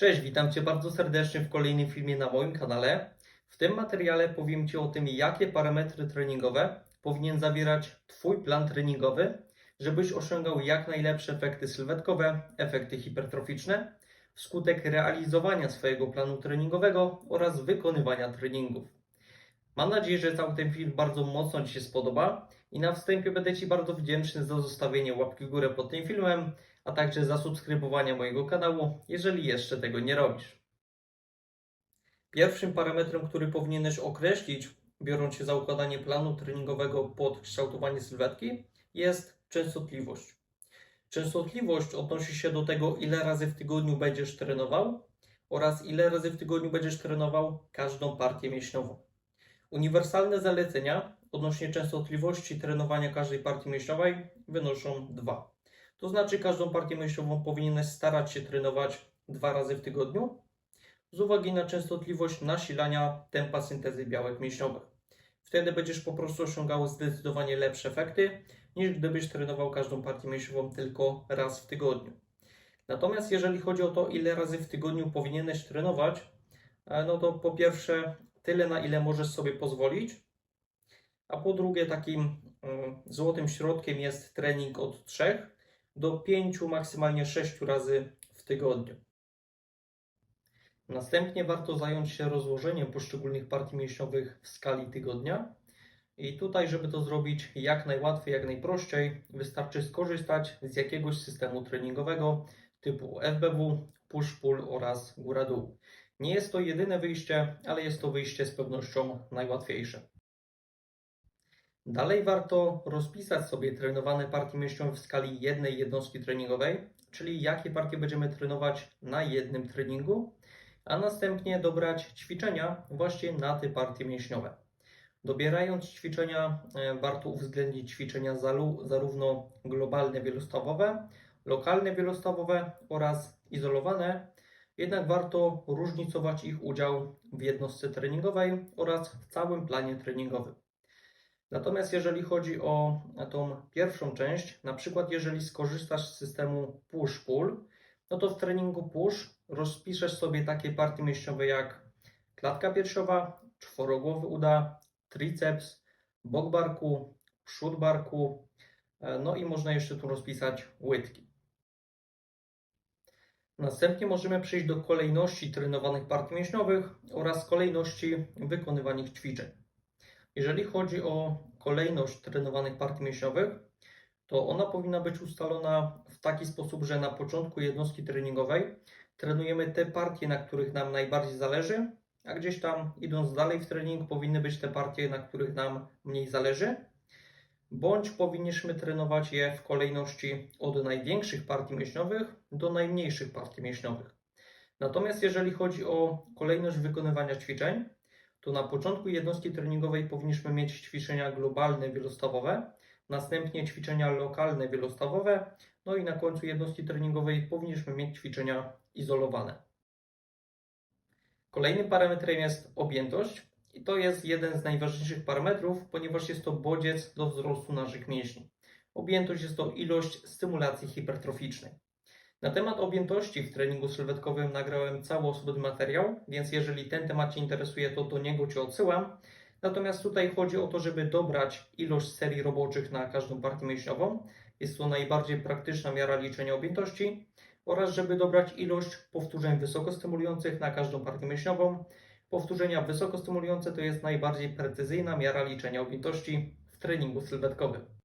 Cześć, witam Cię bardzo serdecznie w kolejnym filmie na moim kanale. W tym materiale powiem Ci o tym, jakie parametry treningowe powinien zawierać Twój plan treningowy, żebyś osiągał jak najlepsze efekty sylwetkowe, efekty hipertroficzne, wskutek realizowania swojego planu treningowego oraz wykonywania treningów. Mam nadzieję, że cały ten film bardzo mocno Ci się spodoba i na wstępie będę Ci bardzo wdzięczny za zostawienie łapki w górę pod tym filmem, a także zasubskrybowania mojego kanału, jeżeli jeszcze tego nie robisz. Pierwszym parametrem, który powinieneś określić, biorąc się za układanie planu treningowego pod kształtowanie sylwetki, jest częstotliwość. Częstotliwość odnosi się do tego, ile razy w tygodniu będziesz trenował oraz ile razy w tygodniu będziesz trenował każdą partię mięśniową. Uniwersalne zalecenia odnośnie częstotliwości trenowania każdej partii mięśniowej wynoszą 2. To znaczy, każdą partię mięśniową powinieneś starać się trenować dwa razy w tygodniu z uwagi na częstotliwość nasilania tempa syntezy białek mięśniowych. Wtedy będziesz po prostu osiągał zdecydowanie lepsze efekty niż gdybyś trenował każdą partię mięśniową tylko raz w tygodniu. Natomiast jeżeli chodzi o to, ile razy w tygodniu powinieneś trenować, e, no to po pierwsze tyle, na ile możesz sobie pozwolić, a po drugie takim mm, złotym środkiem jest trening od 3 do 5, maksymalnie 6 razy w tygodniu. Następnie warto zająć się rozłożeniem poszczególnych partii mięśniowych w skali tygodnia. I tutaj, żeby to zrobić jak najłatwiej, jak najprościej, wystarczy skorzystać z jakiegoś systemu treningowego typu FBW, push-pull oraz góra-dół. Nie jest to jedyne wyjście, ale jest to wyjście z pewnością najłatwiejsze. Dalej warto rozpisać sobie trenowane partie mięśniowe w skali jednej jednostki treningowej, czyli jakie partie będziemy trenować na jednym treningu, a następnie dobrać ćwiczenia właśnie na te partie mięśniowe. Dobierając ćwiczenia, e, warto uwzględnić ćwiczenia zarówno globalne wielostawowe, lokalne wielostawowe oraz izolowane, jednak warto różnicować ich udział w jednostce treningowej oraz w całym planie treningowym. Natomiast jeżeli chodzi o tą pierwszą część, na przykład jeżeli skorzystasz z systemu push-pull, no to w treningu push rozpiszesz sobie takie partie mięśniowe jak klatka piersiowa, czworogłowy uda, triceps, bok barku, przód barku, e, no i można jeszcze tu rozpisać łydki. Następnie możemy przejść do kolejności trenowanych partii mięśniowych oraz kolejności wykonywanych ćwiczeń. Jeżeli chodzi o kolejność trenowanych partii mięśniowych, to ona powinna być ustalona w taki sposób, że na początku jednostki treningowej trenujemy te partie, na których nam najbardziej zależy, a gdzieś tam idąc dalej w trening powinny być te partie, na których nam mniej zależy, bądź powinniśmy trenować je w kolejności od największych partii mięśniowych do najmniejszych partii mięśniowych. Natomiast jeżeli chodzi o kolejność wykonywania ćwiczeń, to na początku jednostki treningowej powinniśmy mieć ćwiczenia globalne wielostawowe, następnie ćwiczenia lokalne wielostawowe, no i na końcu jednostki treningowej powinniśmy mieć ćwiczenia izolowane. Kolejnym parametrem jest objętość i to jest jeden z najważniejszych parametrów, ponieważ jest to bodziec do wzrostu naszych mięśni. Objętość jest to ilość stymulacji hipertroficznej. Na temat objętości w treningu sylwetkowym nagrałem cały osobny materiał, więc jeżeli ten temat Cię interesuje, to do niego Cię odsyłam. Natomiast tutaj chodzi o to, żeby dobrać ilość serii roboczych na każdą partię mięśniową. Jest to najbardziej praktyczna miara liczenia objętości oraz żeby dobrać ilość powtórzeń wysokostymulujących na każdą partię mięśniową. Powtórzenia wysokostymulujące to jest najbardziej precyzyjna miara liczenia objętości w treningu sylwetkowym.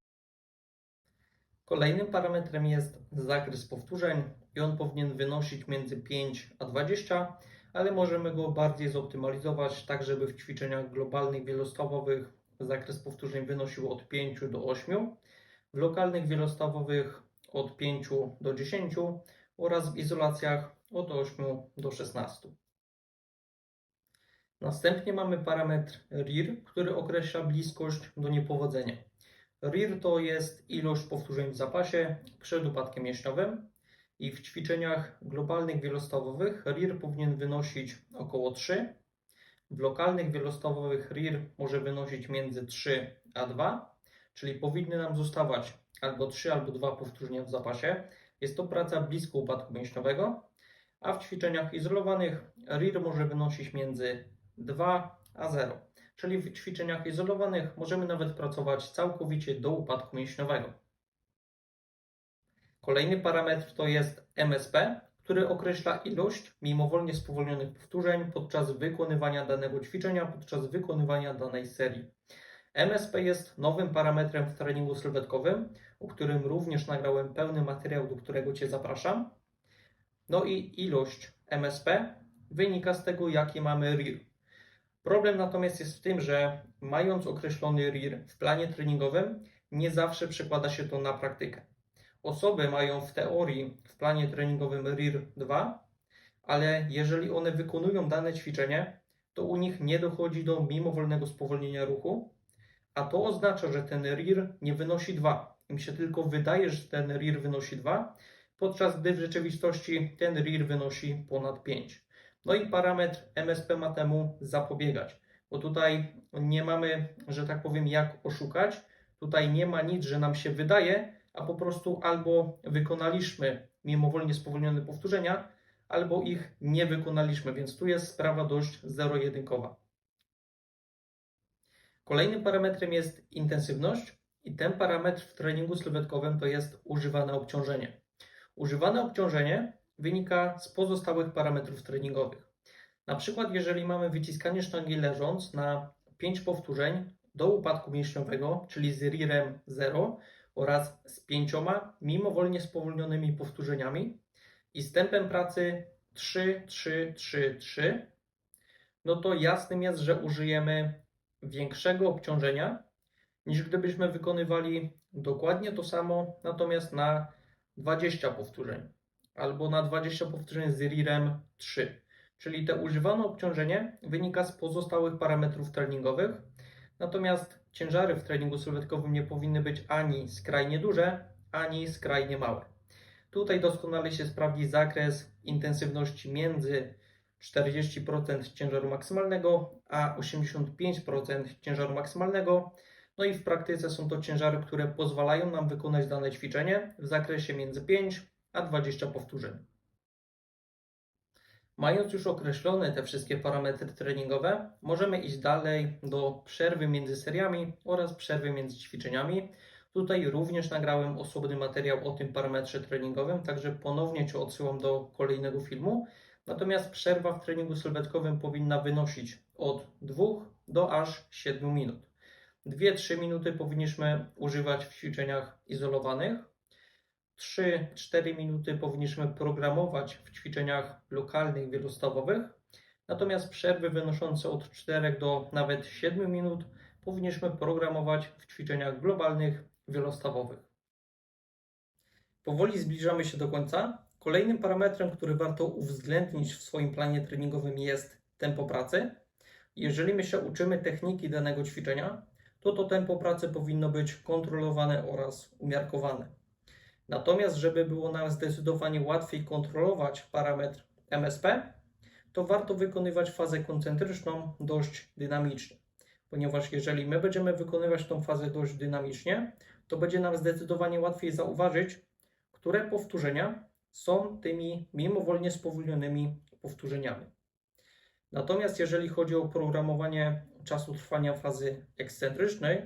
Kolejnym parametrem jest zakres powtórzeń i on powinien wynosić między 5 a 20, ale możemy go bardziej zoptymalizować, tak żeby w ćwiczeniach globalnych wielostawowych zakres powtórzeń wynosił od 5 do 8, w lokalnych wielostawowych od 5 do 10 oraz w izolacjach od 8 do 16. Następnie mamy parametr RIR, który określa bliskość do niepowodzenia. RIR to jest ilość powtórzeń w zapasie przed upadkiem mięśniowym i w ćwiczeniach globalnych wielostawowych RIR powinien wynosić około 3. W lokalnych wielostawowych RIR może wynosić między 3 a 2, czyli powinny nam zostawać albo 3, albo 2 powtórzenia w zapasie. Jest to praca blisko upadku mięśniowego, a w ćwiczeniach izolowanych RIR może wynosić między 2 a 0. Czyli w ćwiczeniach izolowanych możemy nawet pracować całkowicie do upadku mięśniowego. Kolejny parametr to jest MSP, który określa ilość mimowolnie spowolnionych powtórzeń podczas wykonywania danego ćwiczenia, podczas wykonywania danej serii. MSP jest nowym parametrem w treningu sylwetkowym, o którym również nagrałem pełny materiał, do którego Cię zapraszam. No i ilość MSP wynika z tego, jaki mamy RIR. Problem natomiast jest w tym, że mając określony RIR w planie treningowym, nie zawsze przekłada się to na praktykę. Osoby mają w teorii w planie treningowym RIR 2, ale jeżeli one wykonują dane ćwiczenie, to u nich nie dochodzi do mimowolnego spowolnienia ruchu, a to oznacza, że ten RIR nie wynosi 2. Im się tylko wydaje, że ten RIR wynosi 2, podczas gdy w rzeczywistości ten RIR wynosi ponad 5. No i parametr MSP ma temu zapobiegać, bo tutaj nie mamy, że tak powiem, jak oszukać. Tutaj nie ma nic, że nam się wydaje, a po prostu albo wykonaliśmy mimowolnie spowolnione powtórzenia, albo ich nie wykonaliśmy, więc tu jest sprawa dość zero-jedynkowa. Kolejnym parametrem jest intensywność i ten parametr w treningu sylwetkowym to jest używane obciążenie. Używane obciążenie wynika z pozostałych parametrów treningowych. Na przykład, jeżeli mamy wyciskanie sztangi leżąc na 5 powtórzeń do upadku mięśniowego, czyli z RIR-em 0 oraz z 5 mimowolnie spowolnionymi powtórzeniami i z tempem pracy 3, 3, 3, 3, no to jasnym jest, że użyjemy większego obciążenia niż gdybyśmy wykonywali dokładnie to samo, natomiast na 20 powtórzeń albo na 20 powtórzeń z RIR-em 3. Czyli te używane obciążenie wynika z pozostałych parametrów treningowych, natomiast ciężary w treningu sylwetkowym nie powinny być ani skrajnie duże, ani skrajnie małe. Tutaj doskonale się sprawdzi zakres intensywności między 40% ciężaru maksymalnego, a 85% ciężaru maksymalnego. No i w praktyce są to ciężary, które pozwalają nam wykonać dane ćwiczenie w zakresie między 5 a 20 powtórzeń. Mając już określone te wszystkie parametry treningowe, możemy iść dalej do przerwy między seriami oraz przerwy między ćwiczeniami. Tutaj również nagrałem osobny materiał o tym parametrze treningowym, także ponownie Cię odsyłam do kolejnego filmu. Natomiast przerwa w treningu sylwetkowym powinna wynosić od 2 do aż 7 minut. 2-3 minuty powinniśmy używać w ćwiczeniach izolowanych. 3-4 minuty powinniśmy programować w ćwiczeniach lokalnych, wielostawowych. Natomiast przerwy wynoszące od 4 do nawet 7 minut powinniśmy programować w ćwiczeniach globalnych, wielostawowych. Powoli zbliżamy się do końca. Kolejnym parametrem, który warto uwzględnić w swoim planie treningowym jest tempo pracy. Jeżeli my się uczymy techniki danego ćwiczenia, to to tempo pracy powinno być kontrolowane oraz umiarkowane. Natomiast, żeby było nam zdecydowanie łatwiej kontrolować parametr MSP, to warto wykonywać fazę koncentryczną dość dynamicznie. Ponieważ jeżeli my będziemy wykonywać tą fazę dość dynamicznie, to będzie nam zdecydowanie łatwiej zauważyć, które powtórzenia są tymi mimowolnie spowolnionymi powtórzeniami. Natomiast jeżeli chodzi o programowanie czasu trwania fazy ekscentrycznej,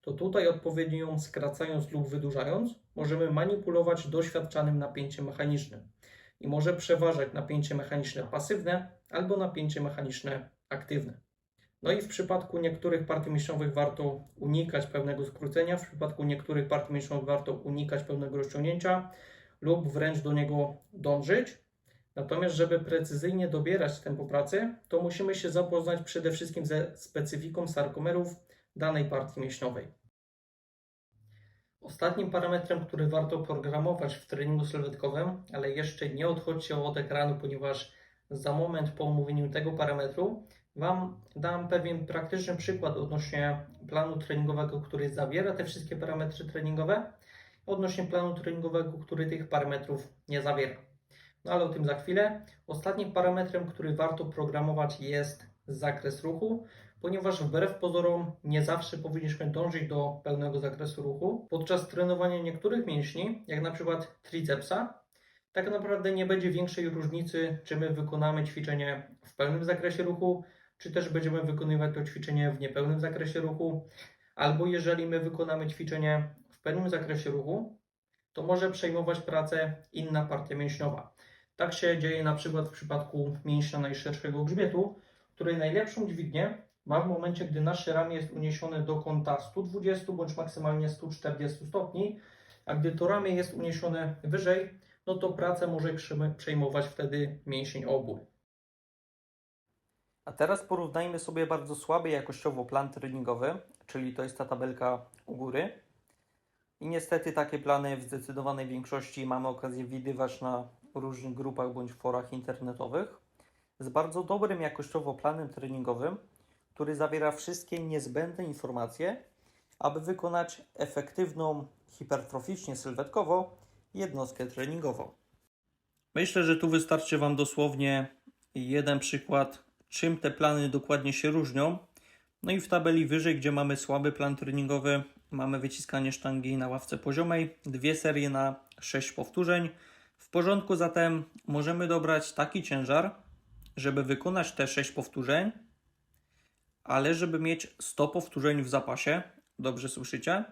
to tutaj odpowiednio ją skracając lub wydłużając, możemy manipulować doświadczanym napięciem mechanicznym i może przeważać napięcie mechaniczne pasywne albo napięcie mechaniczne aktywne. No i w przypadku niektórych partii mięśniowych warto unikać pełnego skrócenia, w przypadku niektórych partii mięśniowych warto unikać pełnego rozciągnięcia lub wręcz do niego dążyć. Natomiast, żeby precyzyjnie dobierać tempo pracy, to musimy się zapoznać przede wszystkim ze specyfiką sarkomerów danej partii mięśniowej. Ostatnim parametrem, który warto programować w treningu sylwetkowym, ale jeszcze nie odchodźcie od ekranu, ponieważ za moment po omówieniu tego parametru Wam dam pewien praktyczny przykład odnośnie planu treningowego, który zawiera te wszystkie parametry treningowe, odnośnie planu treningowego, który tych parametrów nie zawiera. No ale o tym za chwilę. Ostatnim parametrem, który warto programować jest zakres ruchu, ponieważ wbrew pozorom nie zawsze powinniśmy dążyć do pełnego zakresu ruchu. Podczas trenowania niektórych mięśni, jak na przykład tricepsa, Tak naprawdę nie będzie większej różnicy, czy my wykonamy ćwiczenie w pełnym zakresie ruchu, czy też będziemy wykonywać to ćwiczenie w niepełnym zakresie ruchu, albo jeżeli my wykonamy ćwiczenie w pełnym zakresie ruchu, to może przejmować pracę inna partia mięśniowa. Tak się dzieje na przykład w przypadku mięśnia najszerszego grzbietu, której najlepszą dźwignię ma w momencie, gdy nasze ramię jest uniesione do kąta 120 bądź maksymalnie 140 stopni, a gdy to ramię jest uniesione wyżej, no to pracę może przejm- przejmować wtedy mięsień obór. A teraz porównajmy sobie bardzo słaby jakościowo plan treningowy, czyli to jest ta tabelka u góry. I niestety takie plany w zdecydowanej większości mamy okazję widywać na różnych grupach bądź forach internetowych z bardzo dobrym jakościowo planem treningowym, który zawiera wszystkie niezbędne informacje, aby wykonać efektywną, hipertroficznie sylwetkowo jednostkę treningową. Myślę, że tu wystarczy Wam dosłownie jeden przykład, czym te plany dokładnie się różnią. No i w tabeli wyżej, gdzie mamy słaby plan treningowy, mamy wyciskanie sztangi na ławce poziomej, dwie serie na 6 powtórzeń. W porządku zatem możemy dobrać taki ciężar, żeby wykonać te 6 powtórzeń, ale żeby mieć 100 powtórzeń w zapasie, dobrze słyszycie?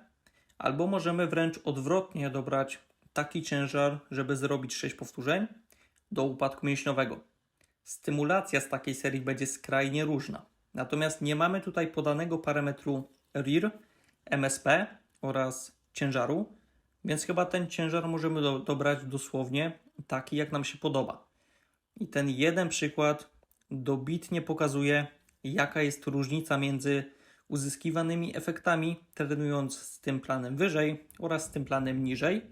Albo możemy wręcz odwrotnie dobrać taki ciężar, żeby zrobić 6 powtórzeń do upadku mięśniowego. Stymulacja z takiej serii będzie skrajnie różna. Natomiast nie mamy tutaj podanego parametru RIR, MSP oraz ciężaru, więc chyba ten ciężar możemy do, dobrać dosłownie taki, jak nam się podoba. I ten jeden przykład dobitnie pokazuje, jaka jest różnica między uzyskiwanymi efektami, trenując z tym planem wyżej oraz z tym planem niżej,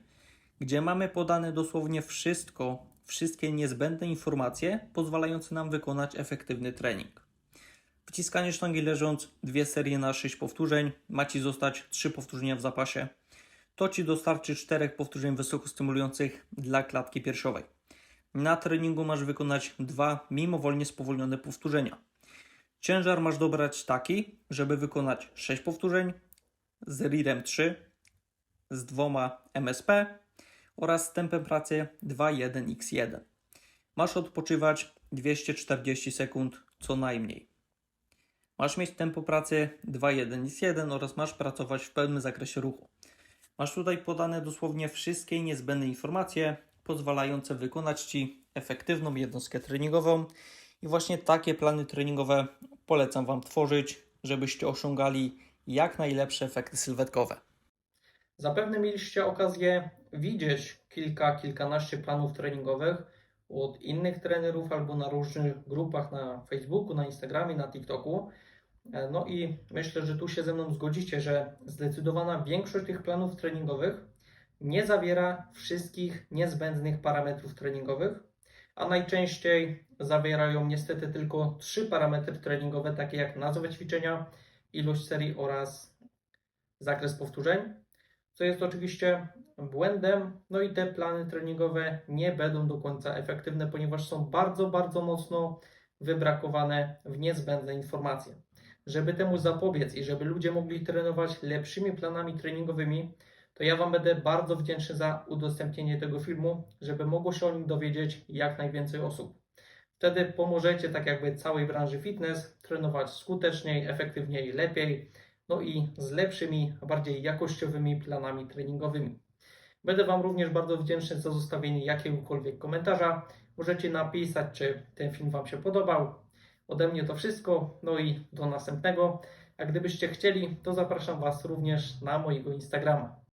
gdzie mamy podane dosłownie wszystko, wszystkie niezbędne informacje pozwalające nam wykonać efektywny trening. Wciskanie sztangi leżąc, dwie serie na 6 powtórzeń, ma Ci zostać 3 powtórzenia w zapasie. To Ci dostarczy 4 powtórzeń wysokostymulujących dla klatki piersiowej. Na treningu masz wykonać dwa mimowolnie spowolnione powtórzenia. Ciężar masz dobrać taki, żeby wykonać 6 powtórzeń z RIR-em 3, z dwoma MSP oraz z tempem pracy 2.1x1. Masz odpoczywać 240 sekund co najmniej. Masz mieć tempo pracy 2.1x1 oraz masz pracować w pełnym zakresie ruchu. Masz tutaj podane dosłownie wszystkie niezbędne informacje pozwalające wykonać Ci efektywną jednostkę treningową i właśnie takie plany treningowe polecam Wam tworzyć, żebyście osiągali jak najlepsze efekty sylwetkowe. Zapewne mieliście okazję widzieć kilka, kilkanaście planów treningowych od innych trenerów albo na różnych grupach na Facebooku, na Instagramie, na TikToku. No i myślę, że tu się ze mną zgodzicie, że zdecydowana większość tych planów treningowych nie zawiera wszystkich niezbędnych parametrów treningowych, a najczęściej zawierają niestety tylko trzy parametry treningowe, takie jak nazwę ćwiczenia, ilość serii oraz zakres powtórzeń, co jest oczywiście błędem. No i te plany treningowe nie będą do końca efektywne, ponieważ są bardzo, bardzo mocno wybrakowane w niezbędne informacje. Żeby temu zapobiec i żeby ludzie mogli trenować lepszymi planami treningowymi, to ja Wam będę bardzo wdzięczny za udostępnienie tego filmu, żeby mogło się o nim dowiedzieć jak najwięcej osób. Wtedy pomożecie tak jakby całej branży fitness trenować skuteczniej, efektywniej, lepiej, no i z lepszymi, bardziej jakościowymi planami treningowymi. Będę Wam również bardzo wdzięczny za zostawienie jakiegokolwiek komentarza. Możecie napisać, czy ten film Wam się podobał. Ode mnie to wszystko, no i do następnego. A gdybyście chcieli, to zapraszam Was również na mojego Instagrama.